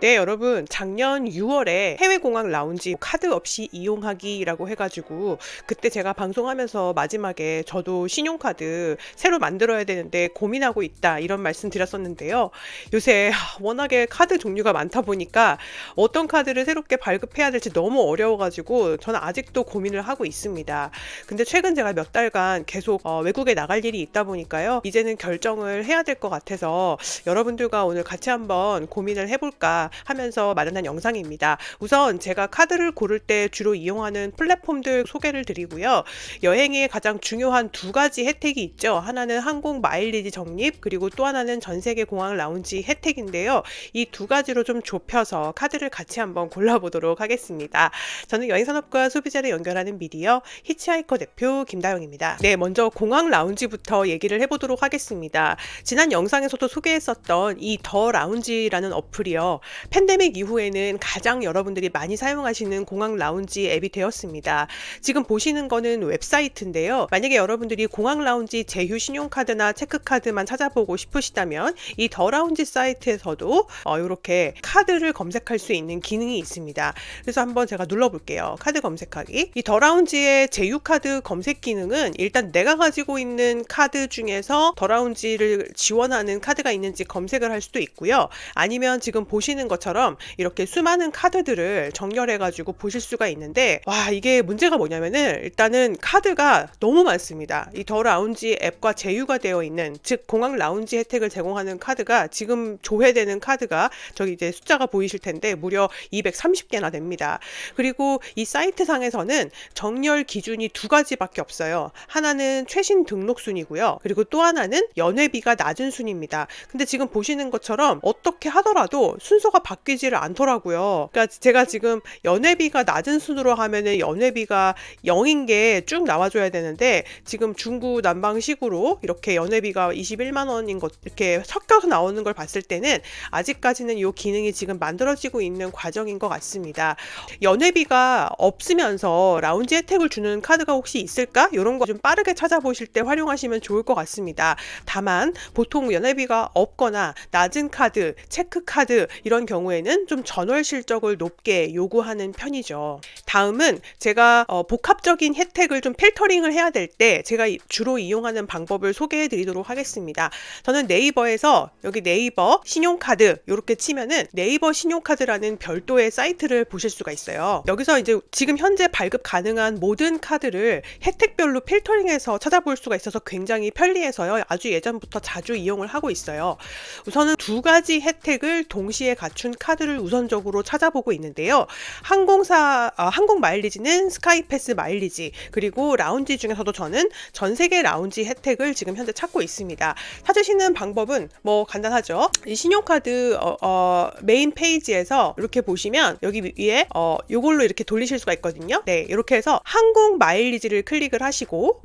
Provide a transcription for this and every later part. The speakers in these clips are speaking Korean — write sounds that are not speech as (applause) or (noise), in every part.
네, 여러분. 작년 6월에 해외 공항 라운지 카드 없이 이용하기라고 해가지고, 그때 제가 방송하면서 마지막에 저도 신용카드 새로 만들어야 되는데 고민하고 있다, 이런 말씀 드렸었는데요. 요새 하, (laughs) 워낙에 카드 종류가 많다 보니까 어떤 카드를 새롭게 발급해야 될지 너무 어려워가지고, 저는 아직도 고민을 하고 있습니다. 근데 최근 제가 몇 달간 계속 어, 외국에 나갈 일이 있다 보니까요. 이제는 결정을 해야 될 것 같아서 여러분들과 오늘 같이 한번 고민을 해볼까 하면서 마련한 영상입니다. 우선 제가 카드를 고를 때 주로 이용하는 플랫폼들 소개를 드리고요. 여행에 가장 중요한 두 가지 혜택이 있죠. 하나는 항공 마일리지 적립, 그리고 또 하나는 전 세계 공항 라운지 혜택인데요. 이 두 가지로 좀 좁혀서 카드를 같이 한번 골라보도록 하겠습니다. 저는 여행 산업과 소비자를 연결하는 미디어 히치하이커 대표 김다영입니다. 네, 먼저 공항 라운지부터 얘기를 해보도록 하겠습니다. 지난 영상에서도 소개했었던 이 더 라운지라는 어플이요. 팬데믹 이후에는 가장 여러분들이 많이 사용하시는 공항 라운지 앱이 되었습니다. 지금 보시는 거는 웹사이트인데요. 만약에 여러분들이 공항 라운지 제휴 신용카드나 체크카드만 찾아보고 싶으시다면 이 더 라운지 사이트에서도 어, 이렇게 카드를 검색할 수 있는 기능이 있습니다. 그래서 한번 제가 눌러볼게요. 카드 검색하기. 이 더 라운지의 제휴 카드 검색 기능은 일단 내가 가지고 있는 카드 중에서 더 라운지를 지원하는 카드가 있는지 검색을 할 수도 있고요. 아니면 지금 보시는 것처럼 이렇게 수많은 카드들을 정렬해 가지고 보실 수가 있는데 와 이게 문제가 뭐냐면은 일단은 카드가 너무 많습니다. 이 더 라운지 앱과 제휴가 되어 있는 즉 공항 라운지 혜택을 제공하는 카드가 지금 조회되는 카드가 저기 이제 숫자가 보이실 텐데 무려 230개나 됩니다. 그리고 이 사이트 상에서는 정렬 기준이 두 가지밖에 없어요. 하나는 최신 등록 순이고요. 그리고 또 하나는 연회비가 낮은 순입니다. 근데 지금 보시는 것처럼 어떻게 하더라도 순서가 바뀌지를 않더라고요. 그러니까 제가 지금 연회비가 낮은 순으로 하면은 연회비가 0인 게 쭉 나와줘야 되는데 지금 중구 난방식으로 이렇게 연회비가 21만 원인 것 이렇게 섞여서 나오는 걸 봤을 때는 아직까지는 이 기능이 지금 만들어지고 있는 과정인 것 같습니다. 연회비가 없으면서 라운지 혜택을 주는 카드가 혹시 있을까? 이런 거 좀 빠르게 찾아보실 때 활용하시면 좋을 것 같습니다. 다만 보통 연회비가 없거나 낮은 카드, 체크 카드 이런 경우에는 좀 전월 실적을 높게 요구하는 편이죠. 다음은 제가 어, 복합적인 혜택을 좀 필터링을 해야 될 때 제가 이- 주로 이용하는 방법을 소개해 드리도록 하겠습니다. 저는 네이버에서 여기 네이버 신용카드 이렇게 치면은 네이버 신용카드라는 별도의 사이트를 보실 수가 있어요. 여기서 이제 지금 현재 발급 가능한 모든 카드를 혜택별로 필터링해서 찾아볼 수가 있어서 굉장히 편리해서요. 아주 예전부터 자주 이용을 하고 있어요. 우선은 두 가지 혜택을 동시에 갖춘 카드를 우선적으로 찾아보고 있는데요. 항공사 아, 항공 마일리지는 스카이패스 마일리지 그리고 라운지 중에서도 저는 전 세계 라운지 혜택을 지금 현재 찾고 있습니다. 찾으시는 방법은 뭐 간단하죠. 이 신용카드 어, 어, 메인 페이지에서 이렇게 보시면 여기 위에 어, 요걸로 이렇게 돌리실 수가 있거든요. 네, 이렇게 해서 항공 마일리지를 클릭을 하시고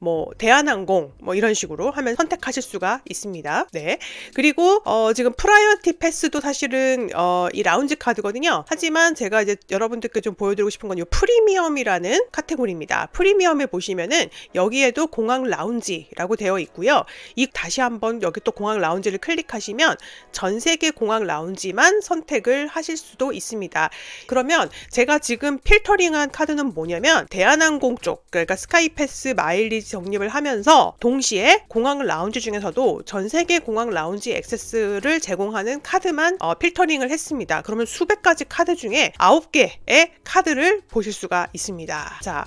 뭐 대한항공 뭐 이런 식으로 하면 선택하실 수가 있습니다. 네. 그리고 어 지금 프라이어티 패스도 사실은 어 이 라운지 카드거든요. 하지만 제가 이제 여러분들께 좀 보여드리고 싶은 건 이 프리미엄이라는 카테고리입니다. 프리미엄에 보시면은 여기에도 공항 라운지라고 되어 있고요. 이 다시 한번 여기 또 공항 라운지를 클릭하시면 전 세계 공항 라운지만 선택을 하실 수도 있습니다. 그러면 제가 지금 필터링한 카드는 뭐냐면 대한항공 쪽 그러니까 스카이패스 마일리 지 적립을 하면서 동시에 공항 라운지 중에서도 전 세계 공항 라운지 액세스를 제공하는 카드만 어, 필터링을 했습니다. 그러면 수백 가지 카드 중에 아홉 개의 카드를 보실 수가 있습니다. 자.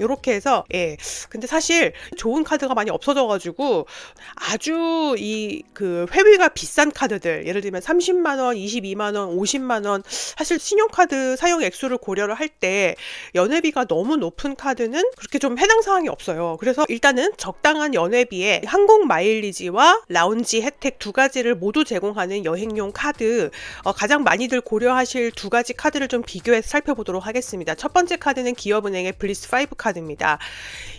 요렇게 해서 예 근데 사실 좋은 카드가 많이 없어져가지고 아주 이 그 회비가 비싼 카드들 예를 들면 30만 원, 22만 원, 50만 원 사실 신용카드 사용 액수를 고려를 할 때 연회비가 너무 높은 카드는 그렇게 좀 해당 사항이 없어요. 그래서 일단은 적당한 연회비에 항공 마일리지와 라운지 혜택 두 가지를 모두 제공하는 여행용 카드 어, 가장 많이들 고려하실 두 가지 카드를 좀 비교해서 살펴보도록 하겠습니다. 첫 번째 카드는 기업은행의 블리스 5 카드 카드입니다.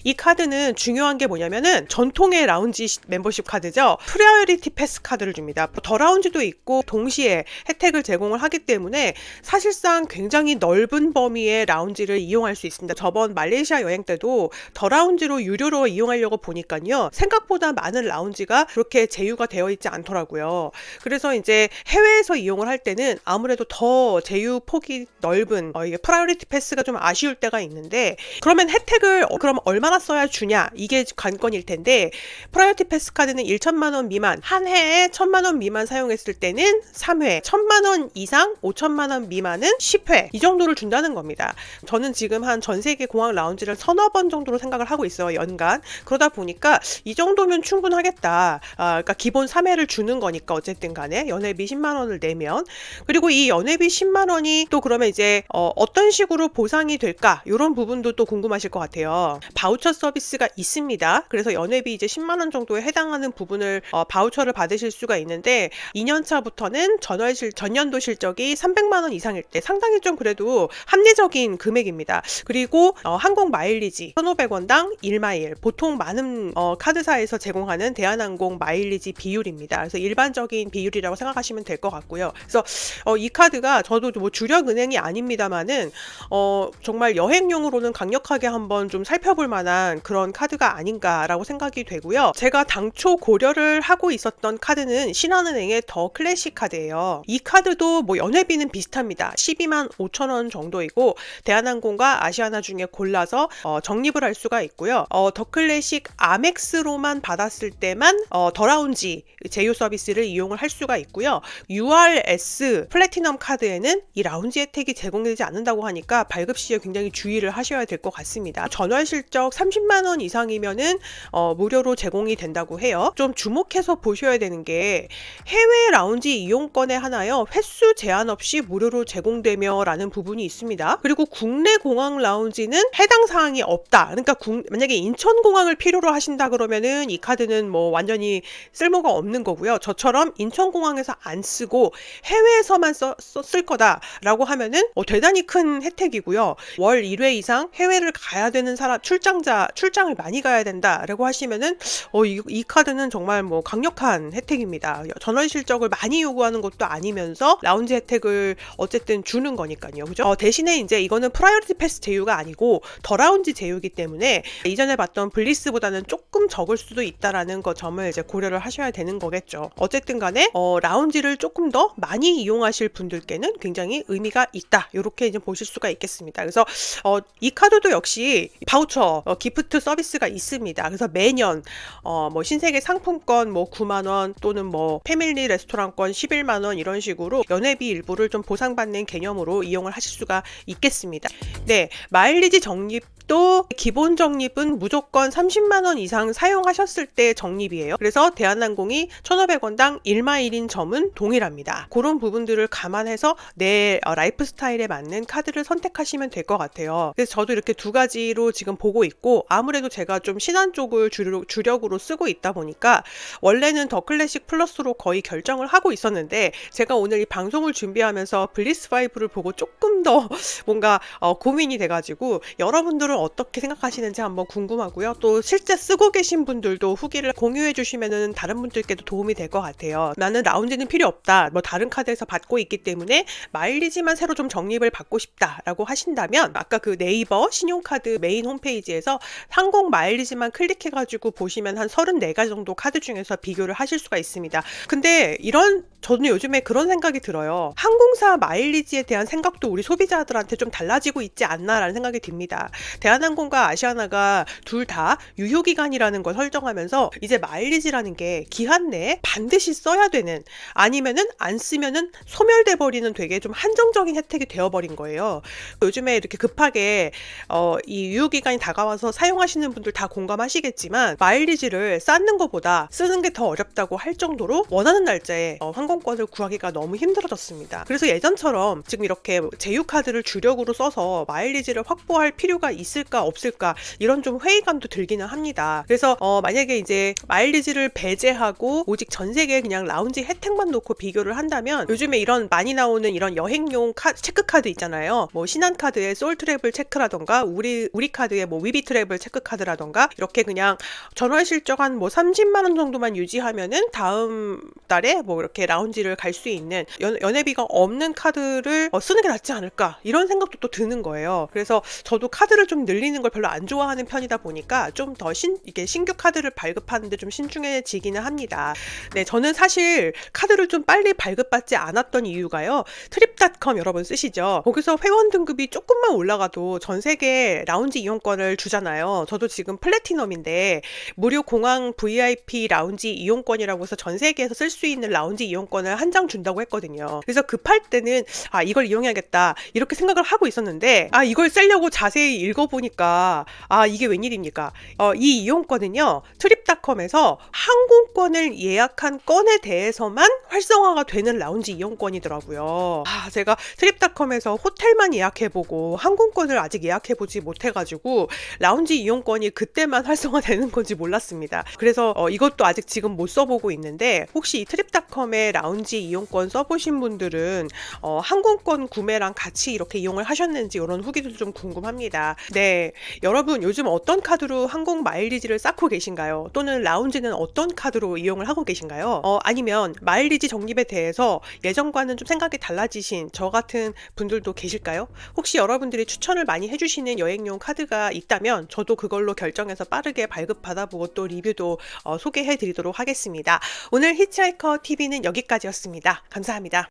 이 카드는 중요한 게 뭐냐면은 전통의 라운지 시- 멤버십 카드죠. 프라이어리티 패스 카드를 줍니다. 더 라운지도 있고 동시에 혜택을 제공을 하기 때문에 사실상 굉장히 넓은 범위의 라운지를 이용할 수 있습니다. 저번 말레이시아 여행 때도 더 라운지로 유료로 이용하려고 보니까요. 생각보다 많은 라운지가 그렇게 제휴가 되어 있지 않더라고요. 그래서 이제 해외에서 이용을 할 때는 아무래도 더 제휴 폭이 넓은 어, 이게 프라이어리티 패스가 좀 아쉬울 때가 있는데 그러면 혜택을 어, 그럼 얼마나 써야 주냐 이게 관건일 텐데 프라이어티 패스 카드는 1천만 원 미만 한 해에 1천만 원 미만 사용했을 때는 3회 1천만 원 이상 5천만 원 미만은 10회 이 정도를 준다는 겁니다. 저는 지금 한 전 세계 공항 라운지를 서너 번 정도로 생각을 하고 있어요 연간. 그러다 보니까 이 정도면 충분하겠다. 아, 그러니까 기본 3회를 주는 거니까 어쨌든 간에 연회비 10만 원을 내면. 그리고 이 연회비 10만 원이 또 그러면 이제 어, 어떤 식으로 보상이 될까? 이런 부분도 또 궁금하 실 것 같아요. 바우처 서비스가 있습니다. 그래서 연회비 이제 10만 원 정도에 해당하는 부분을 어, 바우처를 받으실 수가 있는데 2년 차부터는 전월 실 전년도 실적이 300만 원 이상일 때 상당히 좀 그래도 합리적인 금액입니다. 그리고 어, 항공 마일리지 1,500원당 1마일 보통 많은 어, 카드사에서 제공하는 대한항공 마일리지 비율입니다. 그래서 일반적인 비율이라고 생각하시면 될 것 같고요. 그래서 어, 이 카드가 저도 뭐 주력 은행이 아닙니다만은 어, 정말 여행용으로는 강력하게 한번 좀 살펴볼 만한 그런 카드가 아닌가라고 생각이 되고요. 제가 당초 고려를 하고 있었던 카드는 신한은행의 더 클래식 카드예요. 이 카드도 뭐 연회비는 비슷합니다. 12만 5천 원 정도이고 대한항공과 아시아나 중에 골라서 어, 적립을 할 수가 있고요. 어, 더 클래식 아멕스로만 받았을 때만 어, 더 라운지 제휴 서비스를 이용을 할 수가 있고요. URS 플래티넘 카드에는 이 라운지 혜택이 제공되지 않는다고 하니까 발급 시에 굉장히 주의를 하셔야 될 것 같습니다. 전월 실적 30만 원 이상이면은 어, 무료로 제공이 된다고 해요. 좀 주목해서 보셔야 되는 게 해외 라운지 이용권에 하나요 횟수 제한 없이 무료로 제공되며라는 부분이 있습니다. 그리고 국내 공항 라운지는 해당 사항이 없다. 그러니까 국- 만약에 인천 공항을 필요로 하신다 그러면은 이 카드는 뭐 완전히 쓸모가 없는 거고요. 저처럼 인천 공항에서 안 쓰고 해외에서만 써, 써- 쓸 거다라고 하면은 어, 대단히 큰 혜택이고요. 월 1회 이상 해외를 가야 되는 사람 출장자 출장을 많이 가야 된다라고 하시면은 어, 이, 이 카드는 정말 뭐 강력한 혜택입니다. 전월 실적을 많이 요구하는 것도 아니면서 라운지 혜택을 어쨌든 주는 거니까요. 그죠? 어, 대신에 이제 이거는 프라이어리티 패스 제휴가 아니고 더 라운지 제휴이기 때문에 이전에 봤던 블리스보다는 조금 적을 수도 있다라는 거 점을 이제 고려를 하셔야 되는 거겠죠. 어쨌든 간에 어, 라운지를 조금 더 많이 이용하실 분들께는 굉장히 의미가 있다. 이렇게 이제 보실 수가 있겠습니다. 그래서 어, 이 카드도 역시 바우처 어, 기프트 서비스가 있습니다. 그래서 매년 어, 뭐 신세계 상품권 뭐 9만 원 또는 뭐 패밀리 레스토랑권 11만 원 이런 식으로 연회비 일부를 좀 보상받는 개념으로 이용을 하실 수가 있겠습니다. 네, 마일리지 적립 도 기본 적립은 무조건 30만 원 이상 사용하셨을 때 적립이에요. 그래서 대한항공이 1,500원당 1마일인 점은 동일합니다. 그런 부분들을 감안해서 내 어, 라이프 스타일에 맞는 카드를 선택하시면 될 것 같아요. 그래서 저도 이렇게 두 가지로 지금 보고 있고 아무래도 제가 좀 신한 쪽을 주력, 주력 으로 쓰고 있다 보니까 원래는 더 클래식 플러스로 거의 결정을 하고 있었는데 제가 오늘 이 방송을 준비하면서 블리스 5를 보고 조금 더 (laughs) 뭔가 어, 고민이 돼가지고 여러분들은 어떻게 생각하시는지 한번 궁금하고요. 또 실제 쓰고 계신 분들도 후기를 공유해 주시면은 다른 분들께도 도움이 될 것 같아요. 나는 라운지는 필요 없다. 뭐 다른 카드에서 받고 있기 때문에 마일리지만 새로 좀 적립을 받고 싶다라고 하신다면 아까 그 네이버 신용카드 메인 홈페이지에서 항공 마일리지만 클릭해 가지고 보시면 한 34가지 정도 카드 중에서 비교를 하실 수가 있습니다. 근데 이런 저는 요즘에 그런 생각이 들어요. 항공사 마일리지에 대한 생각도 우리 소비자들한테 좀 달라지고 있지 않나라는 생각이 듭니다. 대한항공과 아시아나가 둘 다 유효기간이라는 걸 설정하면서 이제 마일리지라는 게 기한 내에 반드시 써야 되는 아니면은 안 쓰면은 소멸돼 버리는 되게 좀 한정적인 혜택이 되어버린 거예요. 요즘에 이렇게 급하게 어, 이 유효기간이 다가와서 사용하시는 분들 다 공감하시겠지만 마일리지를 쌓는 것보다 쓰는 게 더 어렵다고 할 정도로 원하는 날짜에 어, 항공 권을 구하기가 너무 힘들어졌습니다. 그래서 예전처럼 지금 이렇게 제휴 카드를 주력으로 써서 마일리지를 확보할 필요가 있을 있을까 없을까 이런 좀 회의감도 들기는 합니다. 그래서 어, 만약에 이제 마일리지를 배제하고 오직 전 세계 그냥 라운지 혜택만 놓고 비교를 한다면 요즘에 이런 많이 나오는 이런 여행용 카, 체크 카드 있잖아요. 뭐 신한카드의 솔 트래블 체크라던가 우리 우리 카드의 뭐 위비 트래블 체크 카드라던가 이렇게 그냥 전월 실적 한 뭐 30만 원 정도만 유지하면은 다음 달에 뭐 이렇게 라 운지를 갈 수 있는 연, 연회비가 없는 카드를 어, 쓰는 게 낫지 않을까 이런 생각도 또 드는 거예요. 그래서 저도 카드를 좀 늘리는 걸 별로 안 좋아하는 편이다 보니까 좀 더 신 이게 신규 카드를 발급하는데 좀 신중해지기는 합니다. 네, 저는 사실 카드를 좀 빨리 발급받지 않았던 이유가요. 트립닷컴 여러분 쓰시죠? 거기서 회원 등급이 조금만 올라가도 전 세계 라운지 이용권을 주잖아요. 저도 지금 플래티넘인데 무료 공항 VIP 라운지 이용권이라고 해서 전 세계에서 쓸 수 있는 라운지 이용권 을 한 장 준다고 했거든요. 그래서 급할 때는 아 이걸 이용해야겠다 이렇게 생각을 하고 있었는데 아 이걸 쓰려고 자세히 읽어보니까 아 이게 웬일입니까? 어, 이 이용권은요 트립닷컴에서 항공권을 예약한 건에 대해서만 활성화가 되는 라운지 이용권이더라고요. 아 제가 트립닷컴에서 호텔만 예약해보고 항공권을 아직 예약해보지 못해가지고 라운지 이용권이 그때만 활성화되는 건지 몰랐습니다. 그래서 어, 이것도 아직 지금 못 써보고 있는데 혹시 이 트립닷컴의 라운지 이용권 써보신 분들은 어, 항공권 구매랑 같이 이렇게 이용을 하셨는지 이런 후기도 좀 궁금합니다. 네, 여러분 요즘 어떤 카드로 항공 마일리지를 쌓고 계신가요? 또는 라운지는 어떤 카드로 이용을 하고 계신가요? 어, 아니면 마일리지 적립에 대해서 예전과는 좀 생각이 달라지신 저 같은 분들도 계실까요? 혹시 여러분들이 추천을 많이 해주시는 여행용 카드가 있다면 저도 그걸로 결정해서 빠르게 발급 받아보고 또 리뷰도 어, 소개해드리도록 하겠습니다. 오늘 히치하이커 TV는 여기까지였습니다. 감사합니다.